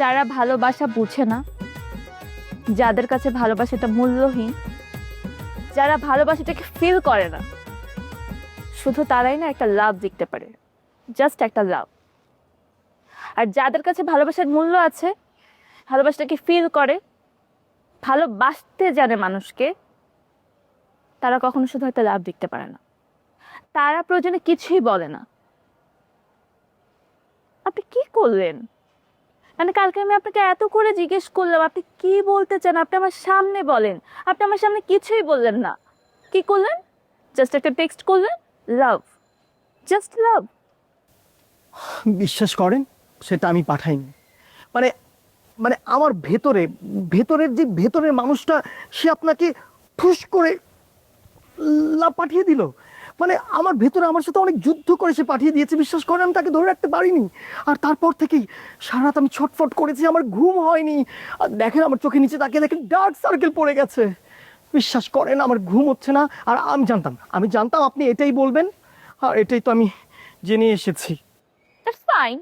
যারা ভালোবাসা বুঝে না, যাদের কাছে ভালোবাসাটা মূল্যহীন, যারা ভালোবাসাটাকে ফিল করে না, শুধু তারাই না একটা লাভ দেখতে পারে জাস্ট একটা লাভ আর যাদের কাছে ভালোবাসার মূল্য আছে, ভালোবাসাটাকে ফিল করে, ভালোবাসতে জানে মানুষকে, তারা কখনো শুধু একটা লাভ দেখতে পারে না। তারা প্রয়োজনে কিছুই বলে না। আপনি কি করলেন? মানে কালকে আমি আপনাকে এত করে জিজ্ঞেস করলাম, আপনি কি বলতে চান? আপনি আমার সামনে বলেন। আপনি আমার সামনে কিছুই বললেন না। কি করলেন? জাস্ট একটা টেক্সট করলেন লাভ জাস্ট লাভ বিশ্বাস করেন, সেটা আমি পাঠাইনি। মানে মানে আমার ভেতরে, ভেতরের যে ভেতরের মানুষটা, সে আপনাকে ঠুস করে লাভ পাঠিয়ে দিল। মানে আমার ভেতরে আমার সাথে অনেক যুদ্ধ করে সে পাঠিয়ে দিয়েছে বিশ্বাস করেন আমি তাকে ধরে রাখতে পারিনি। আর তারপর থেকেই সারা রাত আমি ছটফট করেছি আমার ঘুম হয়নি। আর দেখেন আমার চোখে নিচে তাকিয়ে দেখেন ডার্ক সার্কেল পড়ে গেছে। বিশ্বাস করেন আমার ঘুম হচ্ছে না। আর আমি জানতাম আমি জানতাম আপনি এটাই বলবেন আর এটাই তো আমি জেনে এসেছি। দ্যাটস ফাইন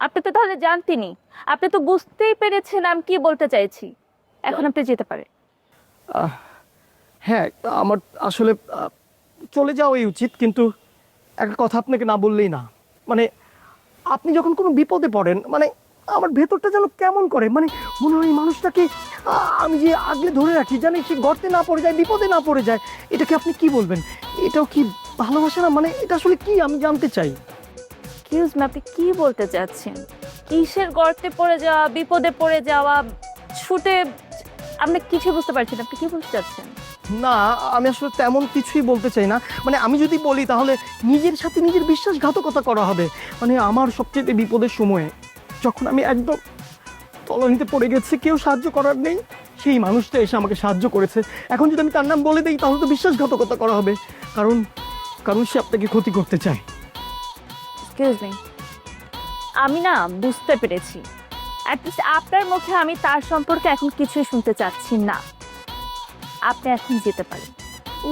আপনি তো তাহলে জানতেনি আপনি তো বুঝতেই পেরেছেন আমি কি বলতে চাইছি। এখন আপনি যেতে পারেন। আহ, হ্যাঁ আমার আসলে চলে যাওয়াই উচিত, কিন্তু একটা কথা আপনাকে না বললেই না। মানে আপনি যখন কোনো বিপদে পড়েন মানে আমার ভেতরটা যেন কেমন করে মানে মনে হয় এই মানুষটাকে আমি যে আগলে ধরে রাখি, জানি সে গর্তে না পড়ে যায়, বিপদে না পড়ে যায়, এটাকে আপনি কি বলবেন? এটাও কি ভালোবাসা না? মানে এটা আসলে কি? আমি জানতে চাই। এক্সকিউজ আপনি কি বলতে চাচ্ছেন? কিসের গর্তে পড়ে যাওয়া, বিপদে পড়ে যাওয়া, ছুটে আপনি কিছু বুঝতে পারছেন আপনি কি বলতে চাচ্ছেন? না আমি আসলে তেমন কিছুই বলতে চাই না। মানে আমি যদি বলি তাহলে নিজের সাথে নিজের বিশ্বাসঘাতকতা করা হবে। মানে আমার সবচেয়ে বিপদের সময়ে যখন আমি একদম তলানিতে পড়ে গেছি কেউ সাহায্য করার নেই সেই মানুষটা এসে আমাকে সাহায্য করেছে। এখন যদি আমি তার নাম বলে দিই তাহলে তো বিশ্বাসঘাতকতা করা হবে। কারণ কারণ সে আপনাকে ক্ষতি করতে চায়। এক্সকিউজ মি আমি না বুঝতে পেরেছি। অ্যাটলিস্ট আপনার মুখে আমি তার সম্পর্কে এখন কিছুই শুনতে চাচ্ছি না। আপনি এখন যেতে পারেন।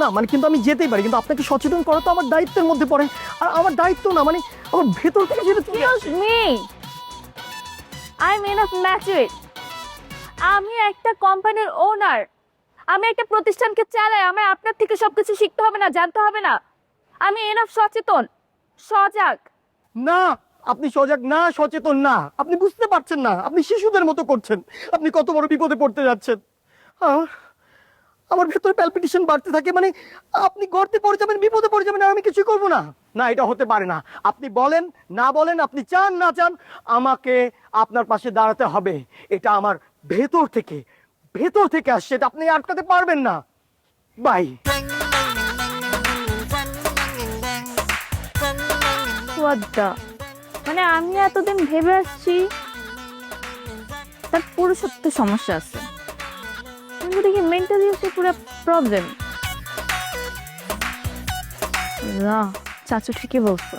না মানে কিন্তু আমি যেতেই পারি কিন্তু আপনাকে সচেতন করা তো আমার দায়িত্বের মধ্যে পড়ে। আর আমার দায়িত্ব না মানে আমার ভেতর থেকে যেটা চলে আসে। আই মেন অফ ম্যাচুইড আমি একটা কোম্পানির ওনার আমি একটা প্রতিষ্ঠানকে চালাই আমার আপনার থেকে সবকিছু শিখতে হবে না জানতে হবে না। আমি এনফ সচেতন সজাগ। না আপনি সজাগ না, সচেতন না, আপনি বুঝতে পারছেন না, আপনি শিশুদের মতো করছেন, আপনি কত বড় বিপদে পড়তে যাচ্ছেন। আমার ভেতরে প্যালপিটেশন বাড়তে থাকে মানে আপনি গর্তে পড়ে যাবেন, বিপদে পড়ে যাবেন আমি কিছুই করব না। না, এটা হতে পারে না। আপনি বলেন, না বলেন, আপনি চান, না চান, আমাকে আপনার পাশে দাঁড়াতে হবে। এটা আমার ভেতর থেকে ভেতর থেকে আসছে, এটা আপনি আটকাতে পারবেন না। বাই। What the? মানে আমি এতদিন ভেবে আসছি তার পুরুষত্ব সমস্যা আছে। কিন্তু দেখি মেন্টালি হচ্ছে পুরো প্রবলেম না চাচু ঠিকই বলছো।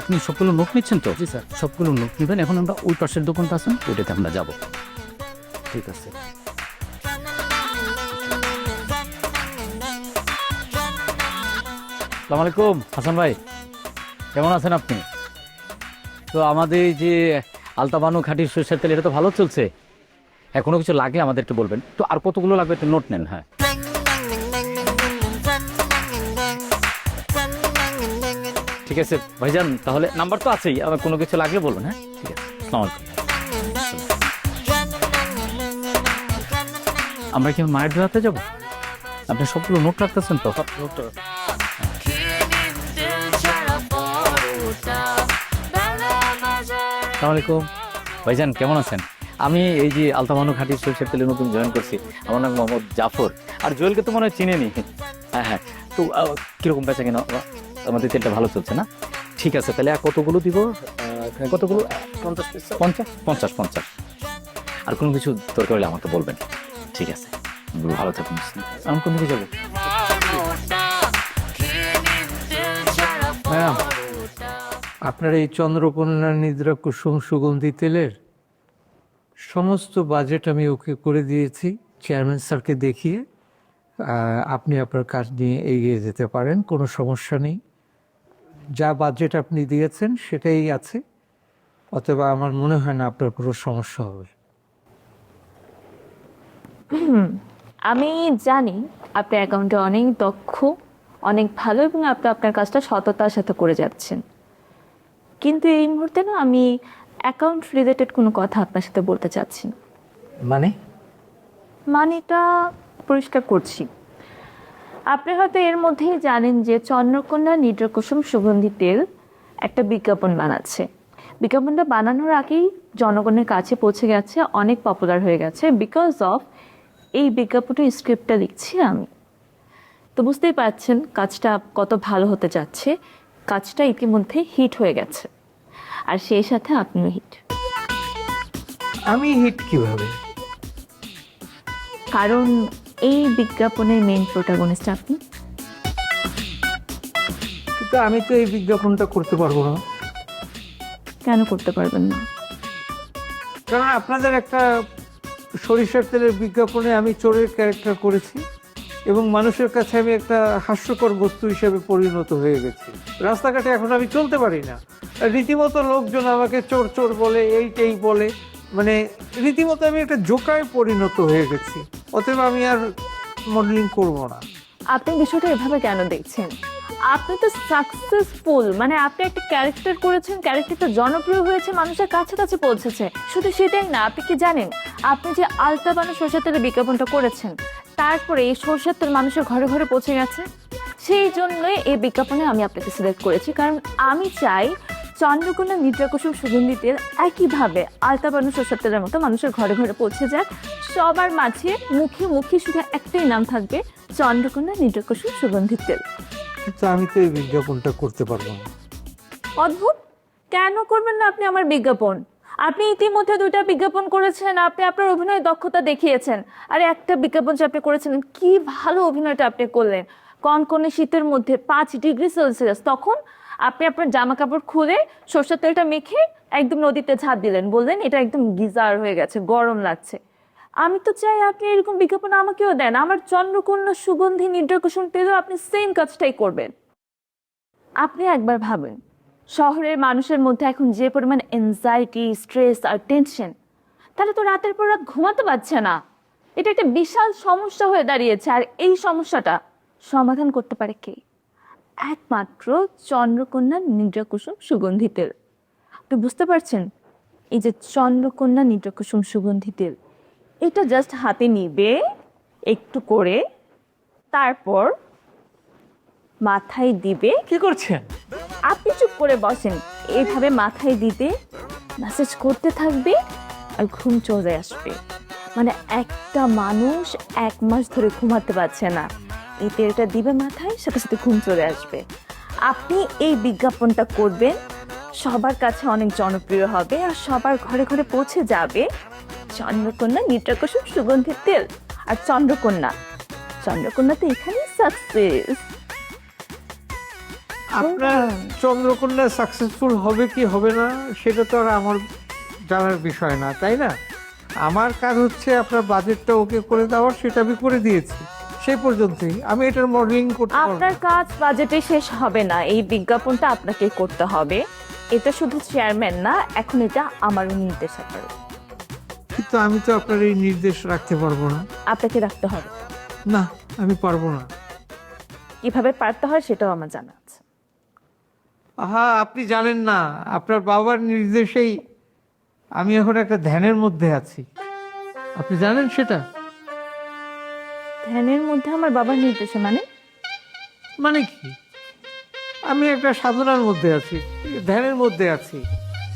আপনি সবগুলো নোট নিচ্ছেন তো? জি স্যার। সবগুলো নোট নেবেন এখন আমরা ওই পাশের দোকানটা আছেন ওইটাতে আমরা যাব। ঠিক আছে। আসসালামু আলাইকুম, হাসান ভাই। কেমন আছেন আপনি? তো আমাদের যে আলতাবানু খাঁটি সরষের তেল, এটা তো ভালো চলছে। হ্যাঁ কিছু লাগে, আমাদের একটু বলবেন। তো আর কতগুলো লাগবে একটু নোট নেন হ্যাঁ। ঠিক আছে, ভাইজান, তাহলে নাম্বার তো আছেই আমার কোনো কিছু লাগলে বলবেন হ্যাঁ? ঠিক আছে আমরা কি মায়ের দোয়াতে যাব? আপনি সবগুলো নোট রাখতেছেন তো? আসসালামু ভাইজান কেমন আছেন? আমি এই যে আলতামানু ঘাটি সরষের তেলে নতুন জয়েন করছি। আমার নাম মোহাম্মদ জাফর। আর জুয়েলকে তো মনে হয় চিনে চিনেনি। হ্যাঁ হ্যাঁ। তো কীরকম বেচা কেন? আমাদের তেলটা ভালো চলছে না? ঠিক আছে তাহলে আর কতগুলো দিব? কতগুলো? পঞ্চাশ পঞ্চাশ? পঞ্চাশ পঞ্চাশ। আর কোনো কিছু দরকার হলে আমাকে বলবেন। ঠিক আছে। ভালো থাকুন। আমি কোন দিকে যাব? আপনার এই চন্দ্রকন্যা নিদ্রা কুসুম সুগন্ধি তেলের সমস্ত বাজেট আমি ওকে করে দিয়েছি, চেয়ারম্যান স্যারকে দেখিয়ে। আপনি আপনার কাজ নিয়ে এগিয়ে যেতে পারেন, কোনো সমস্যা নেই। যা বাজেট আপনি দিয়েছেন সেটাই আছে, অথবা আমার মনে হয় না আপনার কোনো সমস্যা হবে। আমি জানি আপনার অ্যাকাউন্টে অনেক দক্ষ অনেক ভালো এবং আপনি আপনার কাজটা সততার সাথে করে যাচ্ছেন। কিন্তু এই মুহূর্তে না আমি অ্যাকাউন্ট রিলেটেড কোনো কথা আপনার সাথে বলতে চাচ্ছি না। মানে? মানেটা পরিষ্কার করছি। আপনি হয়তো এর মধ্যেই জানেন যে চন্দ্রকন্যা নিদ্রকুসুম সুগন্ধি তেল একটা বিজ্ঞাপন বানাচ্ছে। বিজ্ঞাপনটা বানানোর আগেই জনগণের কাছে পৌঁছে গেছে অনেক পপুলার হয়ে গেছে বিকজ অফ এই বিজ্ঞাপনের স্ক্রিপ্টটা লিখছি আমি। তো বুঝতেই পারছেন কাজটা কত ভালো হতে যাচ্ছে কাজটা ইতিমধ্যে হিট হয়ে গেছে। আর সেই সাথে আপনিও হিট। আমি হিট কীভাবে? কারণ এই বিজ্ঞাপনের মেইন প্রোটাগনিস্ট আপনি। কিন্তু আমি তো এই বিজ্ঞাপনটা করতে পারব না। কেন করতে পারবেন না? কারণ আপনাদের একটা সরিষার তেলের বিজ্ঞাপনে আমি চোরের ক্যারেক্টার করেছি এবং মানুষের কাছে আমি একটা হাস্যকর বস্তু হিসেবে পরিণত হয়ে গেছি। রাস্তাঘাটে এখন আমি চলতে পারি না। রীতিমতো লোকজন আমাকে চোর চোর বলে, এই টেই বলে। মানে রীতিমতো আমি একটা জোকায় পরিণত হয়ে গেছি। অতএব আমি আর মডেলিং করব না। আপনি বিষয়টা এভাবে কেন দেখছেন? আপনি তো সাকসেসফুল মানে আপনি একটা ক্যারেক্টার করেছেন ক্যারেক্টারটা জনপ্রিয় হয়েছে, মানুষের কাছে কাছে পৌঁছেছে। শুধু সেটাই না, আপনি কি জানেন, আপনি যে আলতা বানু সরষের তেলের বিজ্ঞাপনটা করেছেন, তারপরে এই সরষের তেল মানুষের ঘরে ঘরে পৌঁছে গেছে। সেই জন্যই এই বিজ্ঞাপনে আমি আপনাকে সিলেক্ট করেছি, কারণ আমি চাই চন্দ্রকোনা নিদ্রাকুসুম সুগন্ধি তেল একইভাবে আলতা বানু সরষের তেলের মতো মানুষের ঘরে ঘরে পৌঁছে যাক। সবার মাঝে মুখে মুখে শুধু একটাই নাম থাকবে, চন্দ্রকোনা নিদ্রাকুসুম সুগন্ধি তেল। কিন্তু আমি তো এই বিজ্ঞাপনটা করতে পারব না। অদ্ভুত! কেন করবেন না আপনি আমার বিজ্ঞাপন? আপনি ইতিমধ্যে দুইটা বিজ্ঞাপন করেছেন, আপনি আপনার অভিনয় দক্ষতা দেখিয়েছেন। আর একটা বিজ্ঞাপন যে আপনি করেছেন, কি ভালো অভিনয়টা আপনি করলেন। কনকনে শীতের মধ্যে পাঁচ ডিগ্রি সেলসিয়াস, তখন আপনি আপনার জামা কাপড় খুলে সরষের তেলটা মেখে একদম নদীতে ঝাঁপ দিলেন। বললেন, এটা একদম গিজার হয়ে গেছে, গরম লাগছে। আমি তো চাই আপনি এরকম বিজ্ঞাপন আমাকেও দেন। আমার চন্দ্রকন্যা সুগন্ধি নির্ডকুসুম তেলেও আপনি সেম কাজটাই করবেন। আপনি একবার ভাবেন, শহরের মানুষের মধ্যে এখন যে পরিমাণ এনজাইটি স্ট্রেস আর টেনশন তারা তো রাতের পর রাত ঘুমাতে পারছে না। এটা একটা বিশাল সমস্যা হয়ে দাঁড়িয়েছে, আর এই সমস্যাটা সমাধান করতে পারে কে? একমাত্র চন্দ্রকন্যা নিদ্রাকুসুম সুগন্ধি তেল। আপনি বুঝতে পারছেন? এই যে চন্দ্রকন্যা নিদ্রাকুসুম সুগন্ধি তেল এটা জাস্ট হাতে নিবে একটু করে তারপর মাথায় দিবে। কি করছেন? আপনি চুপ করে বসেন এইভাবে মাথায় দিতে মেসেজ করতে থাকবে আর ঘুম চলে আসবে। মানে একটা মানুষ এক মাস ধরে ঘুমাতে পারছে না। এই তেলটা দিবে মাথায় সাথে সাথে ঘুম চলে আসবে। আপনি এই বিজ্ঞাপনটা করবেন সবার কাছে অনেক জনপ্রিয় হবে আর সবার ঘরে ঘরে পৌঁছে যাবে। চন্দ্রকন্যা নিত্রাকুসুম সুগন্ধির তেল আর চন্দ্রকন্যা। চন্দ্রকন্যা তো এখানেই সাকসেস আপনার চন্দ্রকন্যা সাকসেসফুল হবে কি হবে না সেটা তো আর আমার জানার বিষয় না তাই না? আমার কাজ হচ্ছে আপনার বাজেটটা ওকে করে দেওয়ার সেটা আমি করে দিয়েছি। সেই পর্যন্তই। আমি এটার মডেলিং করতে আপনার কাজ বাজেটে শেষ হবে না। এই বিজ্ঞাপনটা আপনাকে করতে হবে। এটা শুধু চেয়ারম্যান না এখন এটা আমারও নির্দেশকের কিন্তু আমি তো আপনার এই নির্দেশ রাখতে পারব না। আপনাকে রাখতে হবে। না আমি পারব না। কীভাবে পারতে হয় সেটাও আমার জানা আছে। আহা আপনি জানেন না আপনার বাবার নির্দেশেই আমি এখন একটা ধ্যানের মধ্যে আছি। আপনি জানেন সেটা? ধ্যানের মধ্যে আমার বাবার নির্দেশে মানে? মানে কি? আমি একটা সাধনার মধ্যে আছি ধ্যানের মধ্যে আছি।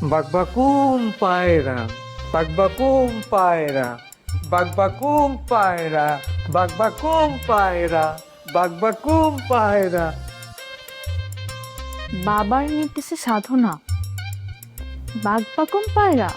বাকবাকুম পায়রা বাকবাকুম পায়রা বাকবাকুম পায়রা বাকবাকুম পায়রা বাকবাকুম পায়রা। বাবার নির্দেশে সাধনা বাঘ বাকম পায়রা।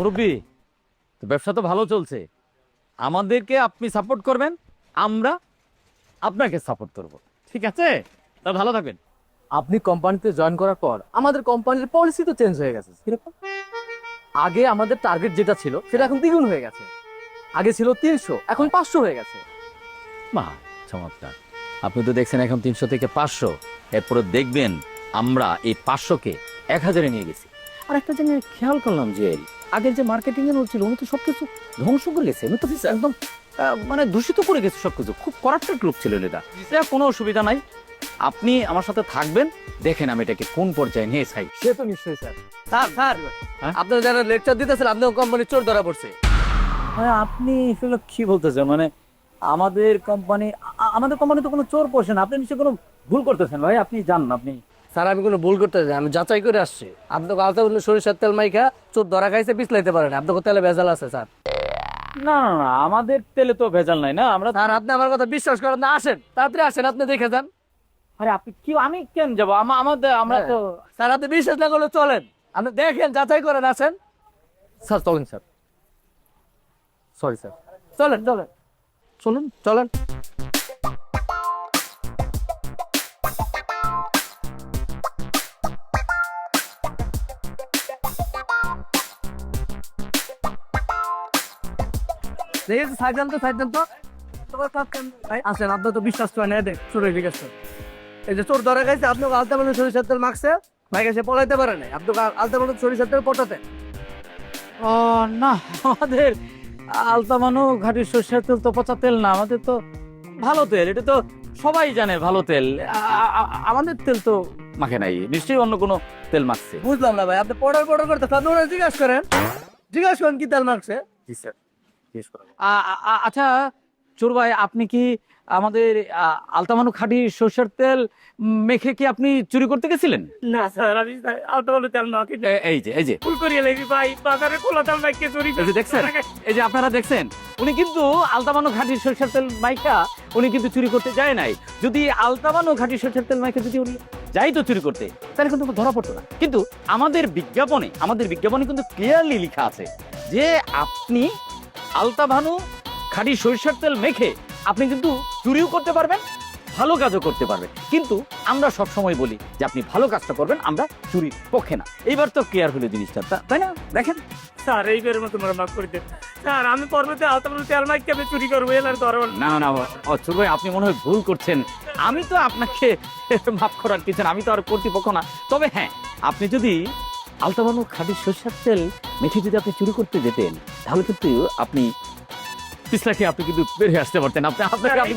মুরব্বী তো ব্যবসা তো ভালো চলছে। আমাদেরকে আপনি সাপোর্ট করবেন আমরা আপনাকে সাপোর্ট করব। ঠিক আছে? তা ভালো থাকবেন। আপনি কোম্পানিতে জয়েন করার পর আমাদের কোম্পানির পলিসি তো চেঞ্জ হয়ে গেছে কীরকম? আগে আমাদের টার্গেট যেটা ছিল সেটা এখন দ্বিগুণ হয়ে গেছে। আগে ছিল তিনশো এখন পাঁচশো হয়ে গেছে। বাহ চমৎকার। আপনি তো দেখছেন এখন তিনশো থেকে পাঁচশো। এরপরে দেখবেন আমরা এই পাঁচশোকে এক হাজারে নিয়ে গেছি। আর একটা জিনিস খেয়াল করলাম যে আগের যে মার্কেটিং এর ছিল উনি তো সবকিছু ধ্বংস করে গেছে। উনি তো একদম মানে দূষিত করে গেছে সবকিছু। খুব করাপ্টেড লোক ছিলেন এটা। এটা কোনো অসুবিধা নাই। আপনি আমার সাথে থাকবেন। দেখেন আমি এটাকে কোন পর্যায়ে নিয়ে চাই সে তো নিশ্চয়ই স্যার। স্যার স্যার হ্যাঁ? আপনারা যারা লেকচার দিতেছেন আপনার কোম্পানির চোর ধরা পড়ছে। মানে আপনি এগুলো কি বলতেছেন? মানে আমাদের কোম্পানি আমাদের কোম্পানি তো কোনো চোর পোষে না। আপনি নিশ্চয়ই কোনো ভুল করতেছেন। ভাই আপনি জান আপনি স্যার আমি কোনো ভুল করতে চাই আমি যাচাই করে আসছি। আপনাকে আলতা বললে সরিষার তেল মাইখা চোর ধরা খাইছে পিছলাইতে পারেন আপনাকে তেলে ভেজাল আছে স্যার। না না না আমাদের তেলে তো ভেজাল নাই না আমরা স্যার আপনি আমার কথা বিশ্বাস করেন না আসেন তাড়াতাড়ি আসেন আপনি দেখে যান। আরে আপনি কি আমি কেন যাব? আমাদের আমরা তো স্যার আপনি বিশ্বাস না করলে চলেন। আপনি দেখেন যাচাই করেন আসেন। স্যার চলেন স্যার সরি স্যার। চলেন চলেন। চলুন চলেন। সাইড সাইড আসেন আপনার তো বিশ্বাস দেখ এই যে চোর ধরে গেছে আপনাকে আলতা মানুষ সরিষার তেল মাখছে ভাই গেছে পলাইতে পারে নাই আপনাকে আলতা মানুষ সরিষার তেল পটাতে ও না আমাদের আলতামানো ঘাটির সর্ষের তেল তো পচা তেল না আমাদের তো ভালো তেল এটা তো সবাই জানে ভালো তেল। আমাদের তেল তো মাখে নাই নিশ্চয়ই অন্য কোনো তেল মাখছে। বুঝলাম না ভাই আপনি পড়ার পড়ার করতে আপনি জিজ্ঞাসা করেন। জিজ্ঞাসা করেন কি তেল মাখছে? জি স্যার। আচ্ছা চোর ভাই আপনি কি আমাদের আলতামানু খাঁটি সর্ষের তেল মেখে কি আপনি চুরি করতে গেছিলেন? না স্যার আমি আলতা বলে তেল এ- এই যে এই যে। করিয়ে লেগি ভাই বাজারে কোলা তেল মাইকে চুরি যে দেখছেন? এই যে আপনারা দেখছেন উনি কিন্তু আলতামানু ঘাটি সরষের তেল মাইকা উনি কিন্তু চুরি করতে যায় নাই। যদি আলতামানু ঘাটি সরষের তেল মাইকা যদি উনি যাই তো চুরি করতে তাহলে কিন্তু ধরা পড়তো না। কিন্তু আমাদের বিজ্ঞাপনে আমাদের বিজ্ঞাপনে কিন্তু ক্লিয়ারলি লেখা আছে যে আপনি আলতাভানু খাঁটি সরিষার তেল মেখে আপনি কিন্তু চুরিও করতে পারবেন ভালো কাজও করতে পারবেন। কিন্তু আমরা সব সময় বলি যে আপনি ভালো কাজটা করবেন আমরা চুরির পক্ষে না। এইবার তো ক্লিয়ার হলো জিনিসটা তাই না? দেখেন। স্যার এইবারের মতো মোরা মাফ করে দেন। স্যার আমি পর্বতে আলতা বলে তেল মাইকে আমি চুরি করব এলার ধরবেন না। না অচুর ভাই আপনি মনে হয় ভুল করছেন। আমি তো আপনাকে মাফ করার কিছু না আমি তো আর কর্তৃপক্ষ না। তবে হ্যাঁ আপনি যদি আলতাবানু খাঁটি সরষের তেল মেখে যদি আপনি চুরি করতে যেতেন তাহলে কিন্তু আপনি পিছলাকে আপনি কিন্তু বের হয়ে আসতে পারতেন। আপনি আপনাকে আপনি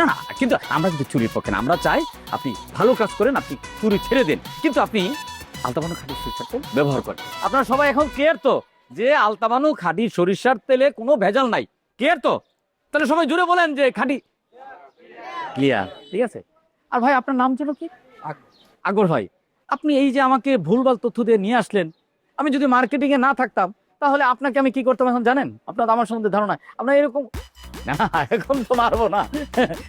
না না কিন্তু আমরা কিন্তু চুরির পক্ষে না। আমরা চাই আপনি ভালো কাজ করেন আপনি চুরি ছেড়ে দেন। কিন্তু আপনি আলতাবানু খাঁটি সরিষার তেল ব্যবহার করেন। আপনারা সবাই এখন ক্লিয়ার তো যে আলতাবানু খাঁটি সরিষার তেলে কোনো ভেজাল নাই। ক্লিয়ার তো? তাহলে সবাই জুড়ে বলেন যে খাঁটি ক্লিয়ার ঠিক আছে? আর ভাই আপনার নাম ছিল কি? আগর ভাই। আপনি এই যে আমাকে ভুলভাল তথ্য দিয়ে নিয়ে আসলেন আমি যদি মার্কেটিং এ না থাকতাম তাহলে আপনাকে আমি কি করতাম এখন জানেন? আপনার আমার সম্বন্ধে ধারণা। আপনার এরকম না এখন তো মারবো না।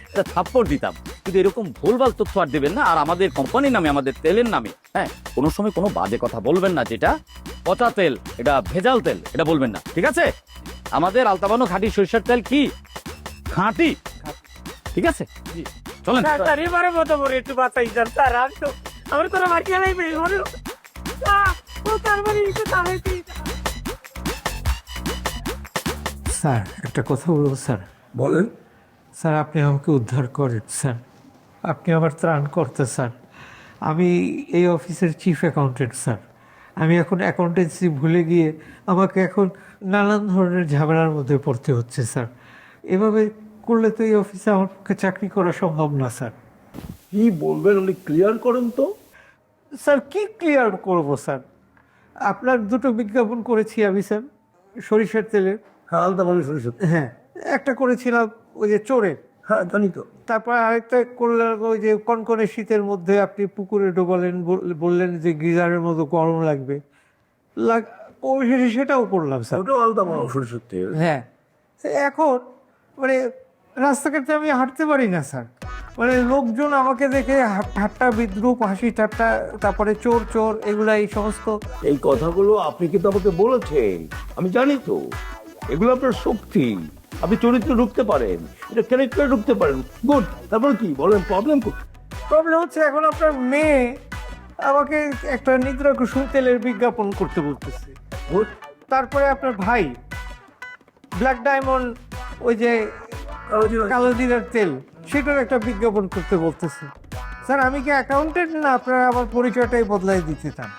একটা থাপ্পড় দিতাম। কিন্তু এরকম ভুলভাল তথ্য আর দেবেন না। আর আমাদের কোম্পানির নামে আমাদের তেলের নামে হ্যাঁ কোনো সময় কোনো বাজে কথা বলবেন না যেটা পচা তেল এটা ভেজাল তেল এটা বলবেন না। ঠিক আছে? আমাদের আলতাবানো খাঁটি সরিষার তেল কি? খাঁটি? ঠিক আছে? চলেন। একটু বাঁচাই যান স্যার আমি তো ও তার মানে একটু তাড়াইতে স্যার একটা কথা বলব স্যার। বলেন। স্যার আপনি আমাকে উদ্ধার করেন স্যার। আপনি আমার ত্রাণ করতে স্যার। আমি এই অফিসের চিফ অ্যাকাউন্টেন্ট স্যার। আমি এখন অ্যাকাউন্টেন্সি ভুলে গিয়ে আমাকে এখন নানান ধরনের ঝামেলার মধ্যে পড়তে হচ্ছে স্যার। এভাবে করলে তো এই অফিসে আমার পক্ষে চাকরি করা সম্ভব না স্যার। কি বলবেন? উনি ক্লিয়ার করেন তো। স্যার কি ক্লিয়ার করব স্যার? আপনার দুটো বিজ্ঞাপন করেছি আমি স্যার সরিষার তেলের হ্যাঁ আলাদা মানুষ শুনেছেন হ্যাঁ একটা করেছিলাম ওই যে চোরের হ্যাঁ জানি তো। তারপর আরেকটা করলেন ওই যে কনকনে শীতের মধ্যে আপনি পুকুরে ডোবালেন বল- বললেন যে গিজারের মতো গরম লাগবে। লাগ অবশেষে সেটাও করলাম স্যার। ওটাও আলাদা মানুষ শুনেছেন হ্যাঁ। এখন মানে রাস্তাঘাটে আমি হাঁটতে পারি না স্যার। মানে লোকজন আমাকে দেখে ঠাট্টা বিদ্রুপ হাসি ঠাট্টা তারপরে চোর চোর এগুলা এই সমস্ত। এই কথাগুলো আপনি কিন্তু আমাকে বলেছেন। আমি জানি তো। এগুলো আপনার শক্তি। আপনি চরিত্রে ঢুকতে পারেন। এটা ক্যারেক্টারে ঢুকতে পারেন। গুড তারপর কি? বলেন প্রবলেম প্রবলেম হচ্ছে এখন আপনার মেয়ে আমাকে একটা নিদ্রা কুসুম তেলের বিজ্ঞাপন করতে বলতেছে। তারপরে আপনার ভাই ব্ল্যাক ডায়মন্ড ওই যে কালো জিরার তেল সেটার একটা বিজ্ঞাপন করতে বলতেছে। স্যার আমি কি অ্যাকাউন্টেন্ট না আপনারা আমার পরিচয়টাই বদলাই দিতে চান?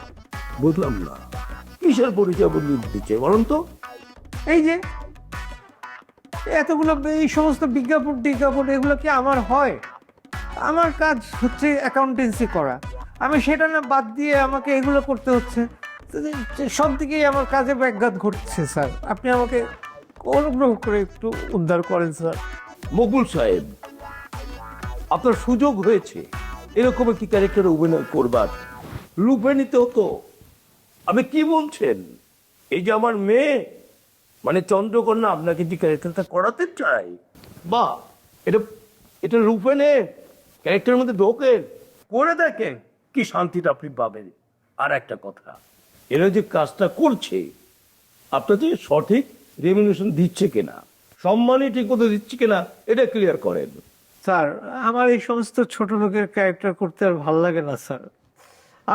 বুঝলাম না। কিসের পরিচয় বদলে দিচ্ছে বলুন তো? এই যে এতগুলো এই সমস্ত বিজ্ঞাপন টিজ্ঞাপন এগুলো কি আমার হয়? আমার কাজ হচ্ছে অ্যাকাউন্টেন্সি করা। আমি সেটা না বাদ দিয়ে আমাকে এগুলো করতে হচ্ছে। তো সব দিকেই আমার কাজে ব্যাঘাত ঘটছে স্যার। আপনি আমাকে অনুগ্রহ করে একটু উদ্ধার করেন, স্যার। মকবুল সাহেব, আপনার সুযোগ হয়েছে। এরকম একটি ক্যারেক্টারে অভিনয় করবার। লুপে নিতে হতো আপনি কি বলছেন? এই যে আমার মেয়ে মানে চন্দ্রকন্যা, আপনাকে যে ক্যারেক্টারটা করাতে চাই। বা, এটা এটা রূপে নে ক্যারেক্টারের মধ্যে ঢোকেন করে দেখেন কি শান্তিটা আপনি পাবেন। আর একটা কথা, এরা যে কাজটা করছে আপনাকে সঠিক রেমিনেশন দিচ্ছে কিনা? সম্মানই ঠিক মতো দিচ্ছে কিনা, এটা ক্লিয়ার করেন। স্যার, আমার এই সমস্ত ছোট লোকের ক্যারেক্টার করতে আর ভালো লাগে না, স্যার।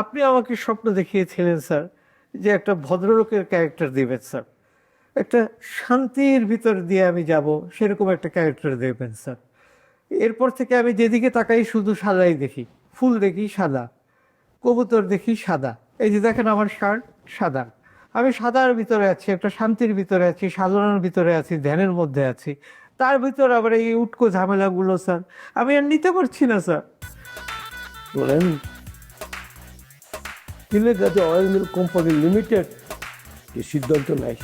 আপনি আমাকে স্বপ্ন দেখিয়েছিলেন, স্যার, যে একটা ভদ্রলোকের ক্যারেক্টার দিবেন, স্যার। একটা শান্তির ভিতর দিয়ে আমি যাব, সেরকম একটা ক্যারেক্টার দেবেন, স্যার। এরপর থেকে আমি যেদিকে তাকাই শুধু সাদাই দেখি, ফুল দেখি সাদা, কবুতর দেখি সাদা। এই যে দেখেন আমার শার্ট সাদা। আমি সাদার ভিতরে আছি একটা শান্তির ভিতরে আছি সাধনার ভিতরে আছি ধ্যানের মধ্যে আছি। তার ভিতর আবার এই উটকো ঝামেলাগুলো স্যার। আমি আর নিতে পারছি না স্যার। বলেন। তিলের কাছে অয়েল মিল কোম্পানি লিমিটেড যে সিদ্ধান্ত নেয়।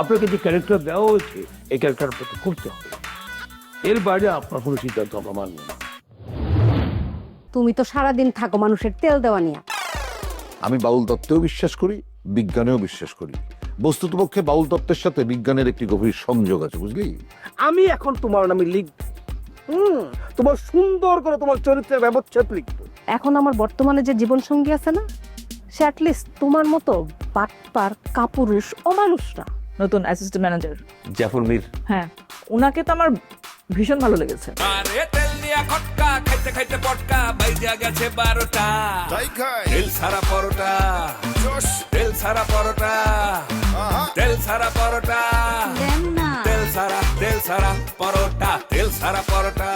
আপনাকে যে ক্যারেক্টার দেওয়া হয়েছে এই ক্যারেক্টার আপনাকে করতে হবে এর বাইরে আপনার কোনো সিদ্ধান্ত আমরা মানব না। তুমি তো সারাদিন থাকো মানুষের তেল দেওয়া নিয়ে। আমি বাউল তত্ত্বেও বিশ্বাস করি বিজ্ঞানেও বিশ্বাস করি। বস্তুত পক্ষে বাউল তত্ত্বের সাথে বিজ্ঞানের একটি গভীর সংযোগ আছে বুঝলি? আমি এখন তোমার নামে লিখব হুম তোমার সুন্দর করে তোমার চরিত্রের ব্যবচ্ছেদ লিখব। এখন আমার বর্তমানে যে জীবন সঙ্গী আছে না সে অ্যাটলিস্ট তোমার মতো বাটপার কাপুরুষ অমানুষ না নতুন অ্যাসিস্ট্যান্ট ম্যানেজার জাফর মির। হ্যাঁ ওনাকে তো আমার ভীষণ ভালো লেগেছে। আরে তেল দিয়া খটকা খাইতে খাইতে পটকা বাইজা গেছে বারোটা। তাই খাই তেল সারা পরোটা। তেল সারা পরোটা। আহা। তেল সারা পরোটা। তেল সারা তেল সারা পরোটা। তেল সারা পরোটা।